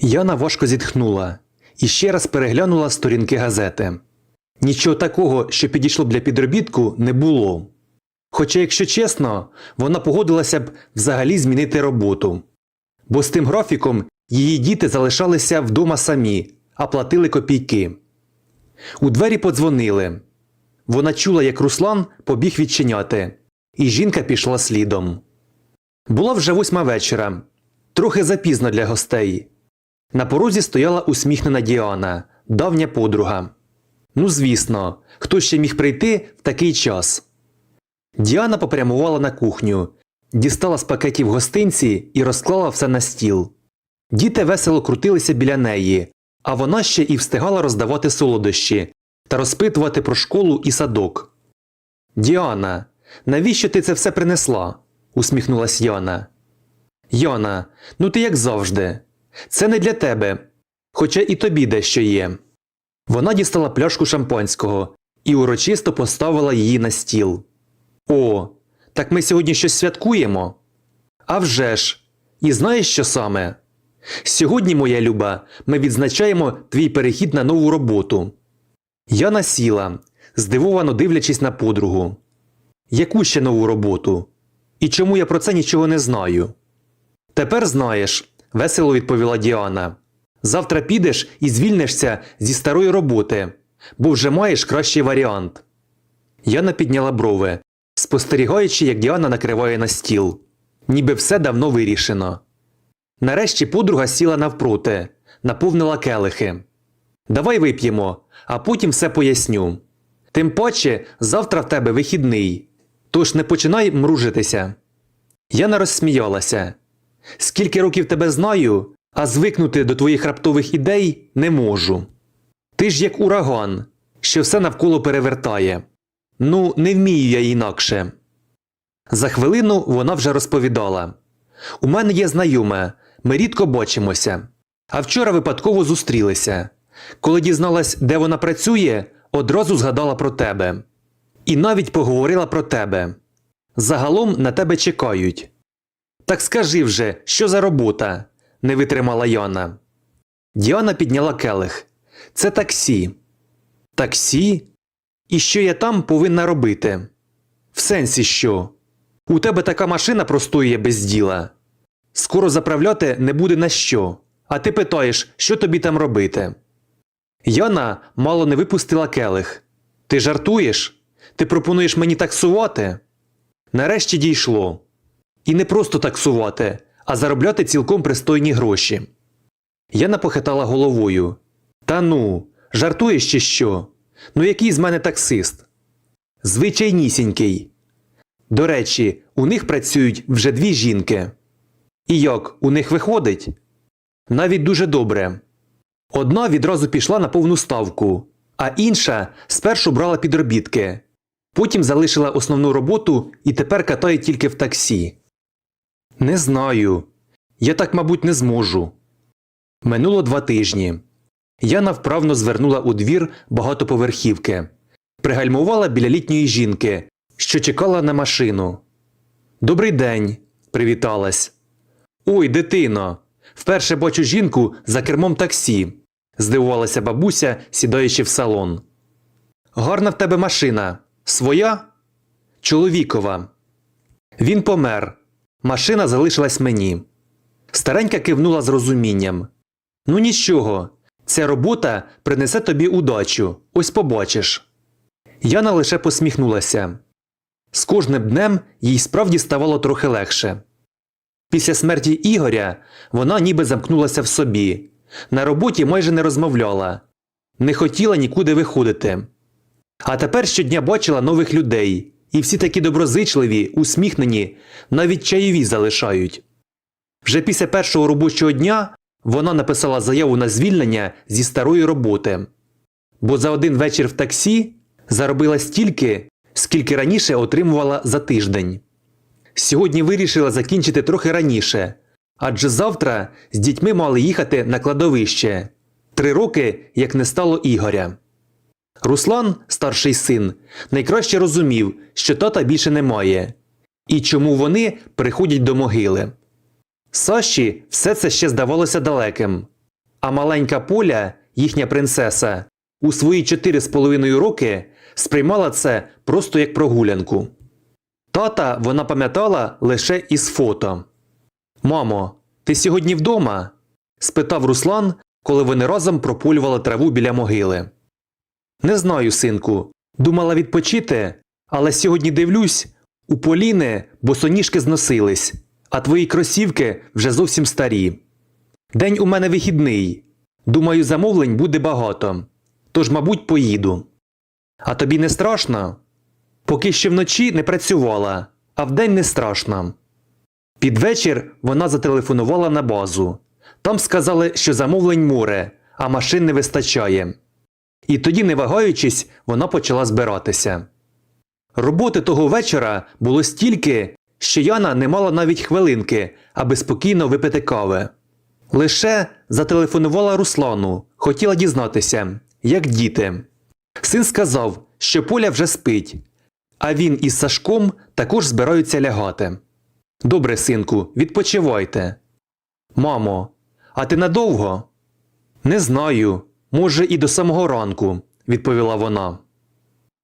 Яна важко зітхнула і ще раз переглянула сторінки газети. Нічого такого, що підійшло б для підробітку, не було. Хоча, якщо чесно, вона погодилася б взагалі змінити роботу. Бо з тим графіком її діти залишалися вдома самі, а платили копійки. У двері подзвонили. Вона чула, як Руслан побіг відчиняти, і жінка пішла слідом. Була вже восьма вечора, трохи запізно для гостей. На порозі стояла усміхнена Діана, давня подруга. Ну, звісно, хто ще міг прийти в такий час. Діана попрямувала на кухню, дістала з пакетів гостинці і розклала все на стіл. Діти весело крутилися біля неї, а вона ще і встигала роздавати солодощі та розпитувати про школу і садок. Діана, навіщо ти це все принесла? усміхнулась Яна. Яна, ну ти як завжди. Це не для тебе, хоча і тобі дещо є. Вона дістала пляшку шампанського і урочисто поставила її на стіл. О, так ми сьогодні щось святкуємо? А вже ж! І знаєш, що саме? Сьогодні, моя люба, ми відзначаємо твій перехід на нову роботу. Яна сіла, здивовано дивлячись на подругу. Яку ще нову роботу? І чому я про це нічого не знаю? Тепер знаєш, весело відповіла Діана. Завтра підеш і звільнишся зі старої роботи, бо вже маєш кращий варіант. Яна підняла брови, спостерігаючи, як Діана накриває на стіл. Ніби все давно вирішено. Нарешті подруга сіла навпроти, наповнила келихи. Давай вип'ємо, а потім все поясню. Тим паче, завтра в тебе вихідний. Тож не починай мружитися. Яна розсміялася. Скільки років тебе знаю, а звикнути до твоїх раптових ідей не можу. Ти ж як ураган, що все навколо перевертає. Ну, не вмію я інакше. За хвилину вона вже розповідала. У мене є знайоме, ми рідко бачимося. А вчора випадково зустрілися. Коли дізналась, де вона працює, одразу згадала про тебе. І навіть поговорила про тебе. Загалом на тебе чекають. Так скажи вже, що за робота? не витримала Яна. Діана підняла келих. Це таксі. Таксі? І що я там повинна робити? В сенсі що? У тебе така машина простоює без діла. Скоро заправляти не буде на що. А ти питаєш, що тобі там робити? Яна мало не випустила келих. Ти жартуєш? Ти пропонуєш мені таксувати? Нарешті дійшло. І не просто таксувати, а заробляти цілком пристойні гроші. Яна похитала головою. Та ну, жартуєш чи що? Ну який з мене таксист? Звичайнісінький. До речі, у них працюють вже дві жінки. І як у них виходить? Навіть дуже добре. Одна відразу пішла на повну ставку, а інша спершу брала підробітки. Потім залишила основну роботу і тепер катає тільки в таксі. Не знаю. Я так, мабуть, не зможу. Минуло два тижні. Яна вправно звернула у двір багатоповерхівки, пригальмувала біля літньої жінки, що чекала на машину. Добрий день, привіталась. Ой, дитино. Вперше бачу жінку за кермом таксі, здивувалася бабуся, сідаючи в салон. Гарна в тебе машина. Своя? Чоловікова. Він помер. Машина залишилась мені. Старенька кивнула з розумінням. Ну нічого, ця робота принесе тобі удачу, ось побачиш. Яна лише посміхнулася. З кожним днем їй справді ставало трохи легше. Після смерті Ігоря вона ніби замкнулася в собі, на роботі майже не розмовляла, не хотіла нікуди виходити. А тепер щодня бачила нових людей, і всі такі доброзичливі, усміхнені, навіть чайові залишають. Вже після першого робочого дня вона написала заяву на звільнення зі старої роботи, бо за один вечір в таксі заробила стільки, скільки раніше отримувала за тиждень. Сьогодні вирішила закінчити трохи раніше, адже завтра з дітьми мали їхати на кладовище три роки, як не стало Ігоря. Руслан, старший син, найкраще розумів, що тата більше немає, і чому вони приходять до могили. Саші все це ще здавалося далеким, А маленька Поля, їхня принцеса, у свої чотири з половиною роки сприймала це просто як прогулянку. Тата вона пам'ятала лише із фото. Мамо, ти сьогодні вдома? спитав Руслан, коли вони разом прополювали траву біля могили. Не знаю, синку. Думала відпочити, але сьогодні дивлюсь, у Поліни босоніжки зносились, а твої кросівки вже зовсім старі. День у мене вихідний. Думаю, замовлень буде багато. Тож, мабуть, поїду. А тобі не страшно? Поки ще вночі не працювала, а вдень не страшно. Під вечір вона зателефонувала на базу. Там сказали, що замовлень море, а машин не вистачає. І тоді, не вагаючись, вона почала збиратися. Роботи того вечора було стільки, що Яна не мала навіть хвилинки, аби спокійно випити кави. Лише зателефонувала Руслану, хотіла дізнатися, як діти. Син сказав, що Поля вже спить, а він із Сашком також збираються лягати. Добре, синку, відпочивайте. Мамо, а ти надовго? Не знаю. Може, і до самого ранку, відповіла вона.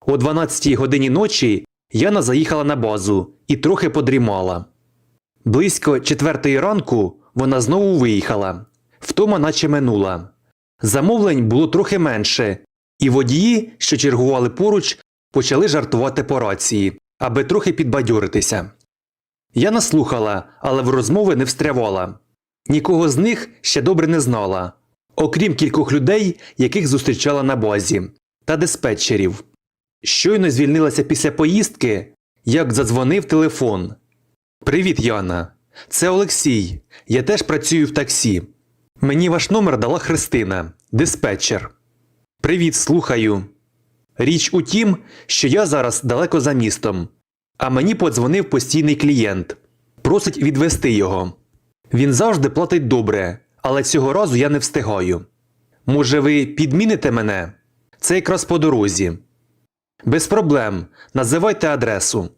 О 12 годині ночі Яна заїхала на базу і трохи подрімала. Близько четвертої ранку вона знову виїхала. Втома наче минула. Замовлень було трохи менше, і водії, що чергували поруч, почали жартувати по рації, аби трохи підбадьоритися. Яна слухала, але в розмови не встрявала. Нікого з них ще добре не знала, окрім кількох людей, яких зустрічала на базі, та диспетчерів. Щойно звільнилася після поїздки, як задзвонив телефон. Привіт, Яна. Це Олексій. Я теж працюю в таксі. Мені ваш номер дала Христина, диспетчер. Привіт, слухаю. Річ у тім, що я зараз далеко за містом, а мені подзвонив постійний клієнт. Просить відвести його. Він завжди платить добре, але цього разу я не встигаю. Може, ви підміните мене? Це якраз по дорозі. Без проблем. Називайте адресу.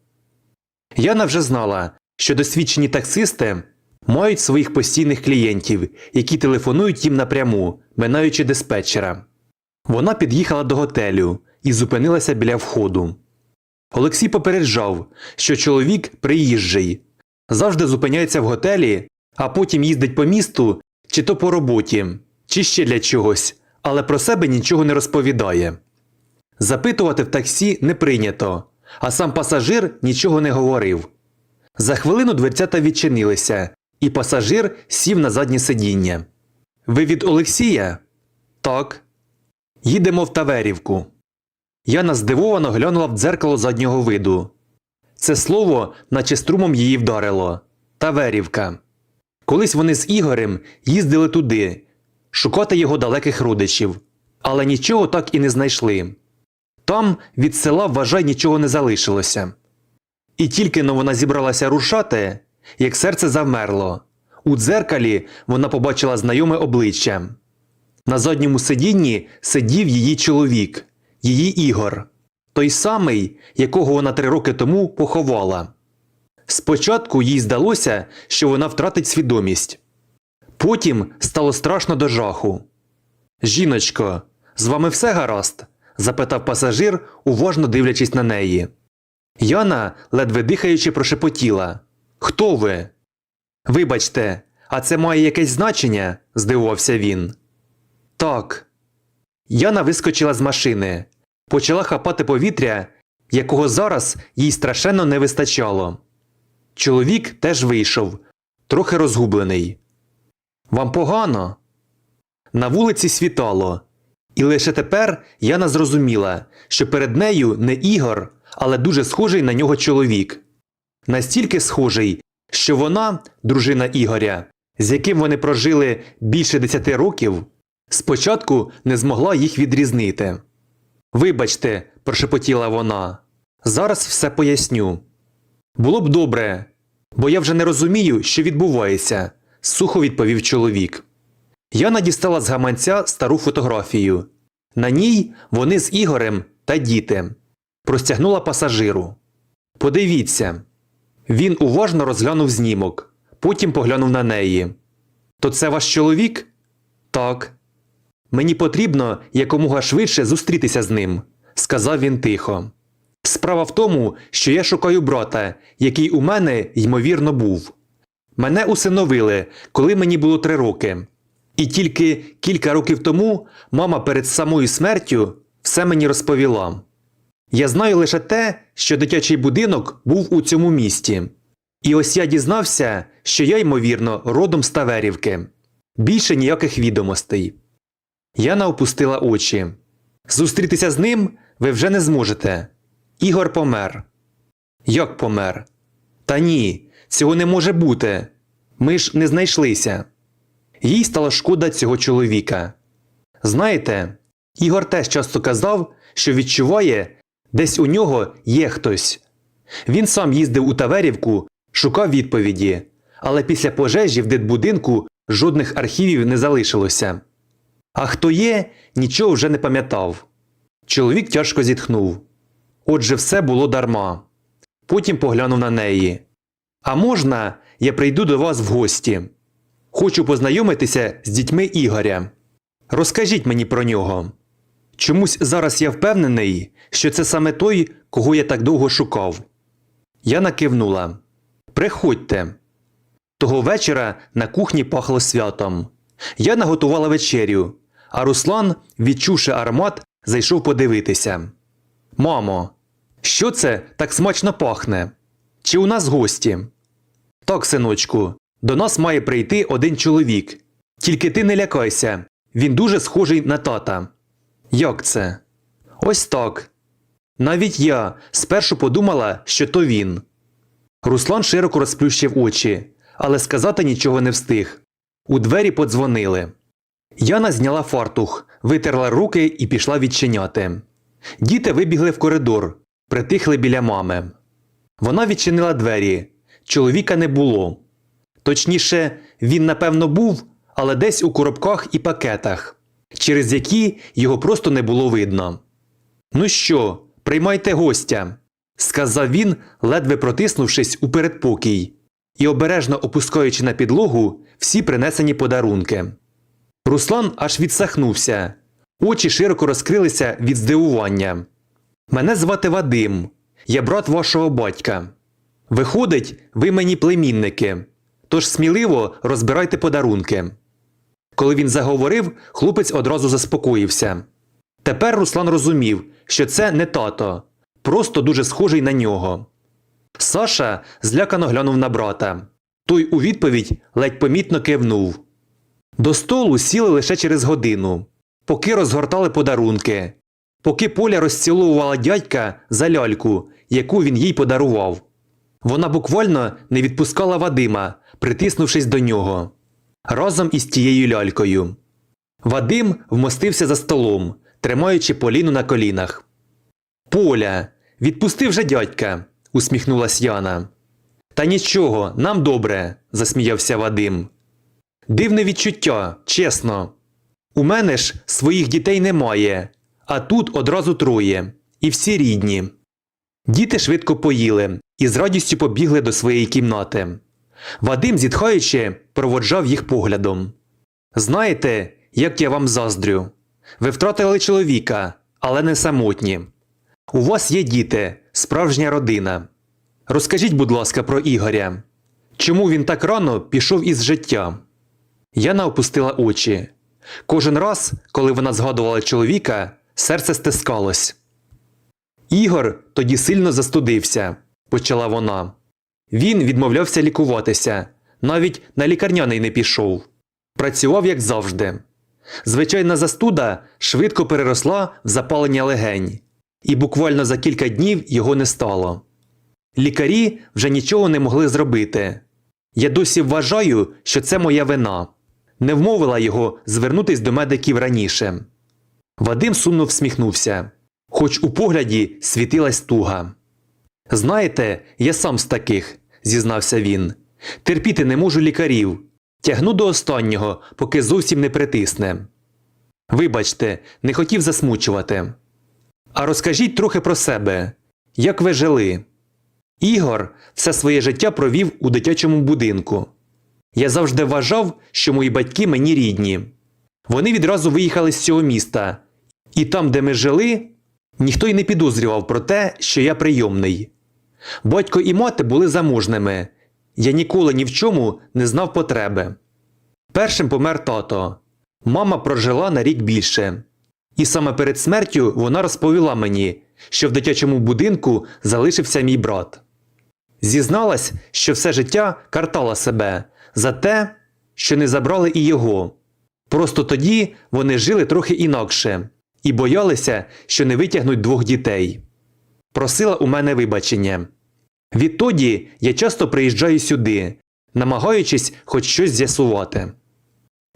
Яна вже знала, що досвідчені таксисти мають своїх постійних клієнтів, які телефонують їм напряму, минаючи диспетчера. Вона під'їхала до готелю і зупинилася біля входу. Олексій попереджав, що чоловік приїжджий, завжди зупиняється в готелі, а потім їздить по місту чи то по роботі, чи ще для чогось, але про себе нічого не розповідає. Запитувати в таксі не прийнято, а сам пасажир нічого не говорив. За хвилину дверцята відчинилися, і пасажир сів на заднє сидіння. Ви від Олексія? Так. Їдемо в Таверівку. Яна здивовано глянула в дзеркало заднього виду. Це слово, наче струмом її вдарило. Таверівка. Колись вони з Ігорем їздили туди, шукати його далеких родичів, але нічого так і не знайшли. Там від села, вважай, нічого не залишилося. І тільки но вона зібралася рушати, як серце завмерло. У дзеркалі вона побачила знайоме обличчя. На задньому сидінні сидів її чоловік, її Ігор, той самий, якого вона три роки тому поховала. Спочатку їй здалося, що вона втратить свідомість. Потім стало страшно до жаху. Жіночко, з вами все гаразд? запитав пасажир, уважно дивлячись на неї. Яна, ледве дихаючи, прошепотіла Хто ви? Вибачте, а це має якесь значення? здивувався він. Так. Яна вискочила з машини, почала хапати повітря, якого зараз їй страшенно не вистачало. Чоловік теж вийшов, трохи розгублений. Вам погано? На вулиці світало, і лише тепер Яна зрозуміла, що перед нею не Ігор, але дуже схожий на нього чоловік. Настільки схожий, що вона, дружина Ігоря, з яким вони прожили більше десяти років, спочатку не змогла їх відрізнити. Вибачте, прошепотіла вона, зараз все поясню. Було б добре, бо я вже не розумію, що відбувається, сухо відповів чоловік. Яна дістала з гаманця стару фотографію. На ній вони з Ігорем та діти. Простягнула пасажиру. Подивіться. Він уважно розглянув знімок, потім поглянув на неї. То це ваш чоловік? Так. Мені потрібно якомога швидше зустрітися з ним, сказав він тихо. Справа в тому, що я шукаю брата, який у мене, ймовірно, був. Мене усиновили, коли мені було три роки. І тільки кілька років тому мама перед самою смертю все мені розповіла. Я знаю лише те, що дитячий будинок був у цьому місті. І ось я дізнався, що я, ймовірно, родом з Таверівки. Більше ніяких відомостей. Яна опустила очі. Зустрітися з ним ви вже не зможете. Ігор помер. Як помер? Та ні, цього не може бути. Ми ж не знайшлися. Їй стало шкода цього чоловіка. Знаєте, Ігор теж часто казав, що відчуває, десь у нього є хтось. Він сам їздив у Таверівку, шукав відповіді, але після пожежі в дитбудинку жодних архівів не залишилося. А хто є, нічого вже не пам'ятав. Чоловік тяжко зітхнув. Отже, все було дарма. Потім поглянув на неї. А можна, я прийду до вас в гості? Хочу познайомитися з дітьми Ігоря. Розкажіть мені про нього. Чомусь зараз я впевнений, що це саме той, кого я так довго шукав. Я накивнула. Приходьте. Того вечора на кухні пахло святом. Я наготувала вечерю, а Руслан, відчувши аромат, зайшов подивитися. Мамо, що це так смачно пахне? Чи у нас гості? Так, синочку, до нас має прийти один чоловік. Тільки ти не лякайся, він дуже схожий на тата. Як це? Ось так. Навіть я спершу подумала, що то він. Руслан широко розплющив очі, але сказати нічого не встиг. У двері подзвонили. Яна зняла фартух, витерла руки і пішла відчиняти. Діти вибігли в коридор, притихли біля мами. Вона відчинила двері. Чоловіка не було. Точніше, він, напевно, був, але десь у коробках і пакетах, через які його просто не було видно. Ну що, приймайте гостя, сказав він, ледве протиснувшись у передпокій і обережно опускаючи на підлогу всі принесені подарунки. Руслан аж відсахнувся, очі широко розкрилися від здивування. Мене звати Вадим, я брат вашого батька. Виходить, ви мені племінники, тож сміливо розбирайте подарунки. Коли він заговорив, хлопець одразу заспокоївся. Тепер Руслан розумів, що це не тато, просто дуже схожий на нього. Саша злякано глянув на брата. Той у відповідь ледь помітно кивнув. До столу сіли лише через годину, поки розгортали подарунки, поки Поля розціловувала дядька за ляльку, яку він їй подарував. Вона буквально не відпускала Вадима, притиснувшись до нього. Разом із тією лялькою. Вадим вмостився за столом, тримаючи Поліну на колінах. Поля, відпусти вже дядька, усміхнулась Яна. Та нічого, нам добре, засміявся Вадим. Дивне відчуття, чесно. У мене ж своїх дітей немає, а тут одразу троє, і всі рідні. Діти швидко поїли і з радістю побігли до своєї кімнати. Вадим, зітхаючи, проводжав їх поглядом. Знаєте, як я вам заздрю. Ви втратили чоловіка, але не самотні. У вас є діти, справжня родина. Розкажіть, будь ласка, про Ігоря. Чому він так рано пішов із життя? Яна опустила очі. Кожен раз, коли вона згадувала чоловіка, серце стискалось. Ігор тоді сильно застудився, почала вона. Він відмовлявся лікуватися, навіть на лікарняний не пішов. Працював як завжди. Звичайна застуда швидко переросла в запалення легень, і буквально за кілька днів його не стало. Лікарі вже нічого не могли зробити. Я досі вважаю, що це моя вина. Не вмовила його звернутись до медиків раніше. Вадим сумно всміхнувся, хоч у погляді світилась туга. Знаєте, я сам з таких, зізнався він. Терпіти не можу лікарів. Тягну до останнього, поки зовсім не притисне. Вибачте, не хотів засмучувати. А розкажіть трохи про себе. Як ви жили? Ігор все своє життя провів у дитячому будинку. Я завжди вважав, що мої батьки мені рідні. Вони відразу виїхали з цього міста, і там, де ми жили, ніхто й не підозрював про те, що я прийомний. Батько і мати були заможними. Я ніколи ні в чому не знав потреби. Першим помер тато. Мама прожила на рік більше. І саме перед смертю вона розповіла мені, що в дитячому будинку залишився мій брат. Зізналась, що все життя картала себе за те, що не забрали і його. Просто тоді вони жили трохи інакше і боялися, що не витягнуть двох дітей. Просила у мене вибачення. Відтоді я часто приїжджаю сюди, намагаючись хоч щось з'ясувати.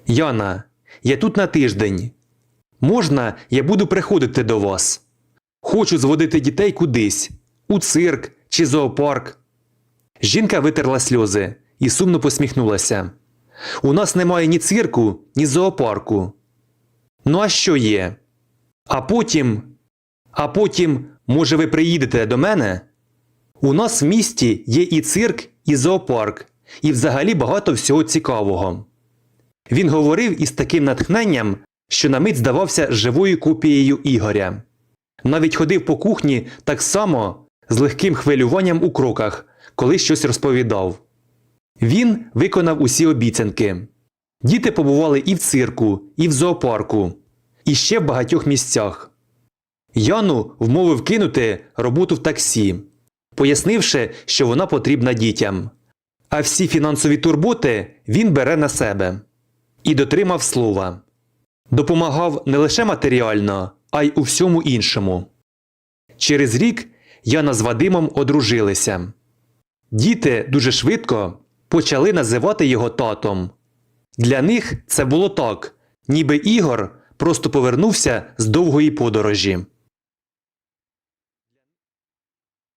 Яна, я тут на тиждень. Можна, я буду приходити до вас. Хочу зводити дітей кудись у цирк чи зоопарк. Жінка витерла сльози і сумно посміхнулася. У нас немає ні цирку, ні зоопарку. Ну а що є? А потім. А потім, може, ви приїдете до мене? У нас в місті є і цирк, і зоопарк, і взагалі багато всього цікавого. Він говорив із таким натхненням, що на мить здавався живою копією Ігоря. Навіть ходив по кухні так само з легким хвилюванням у кроках, коли щось розповідав. Він виконав усі обіцянки. Діти побували і в цирку, і в зоопарку, і ще в багатьох місцях. Яну вмовив кинути роботу в таксі, пояснивши, що вона потрібна дітям. А всі фінансові турботи він бере на себе і дотримав слова. Допомагав не лише матеріально, а й у всьому іншому. Через рік Яна з Вадимом одружилися. Діти дуже швидко почали називати його татом. Для них це було так, ніби Ігор просто повернувся з довгої подорожі.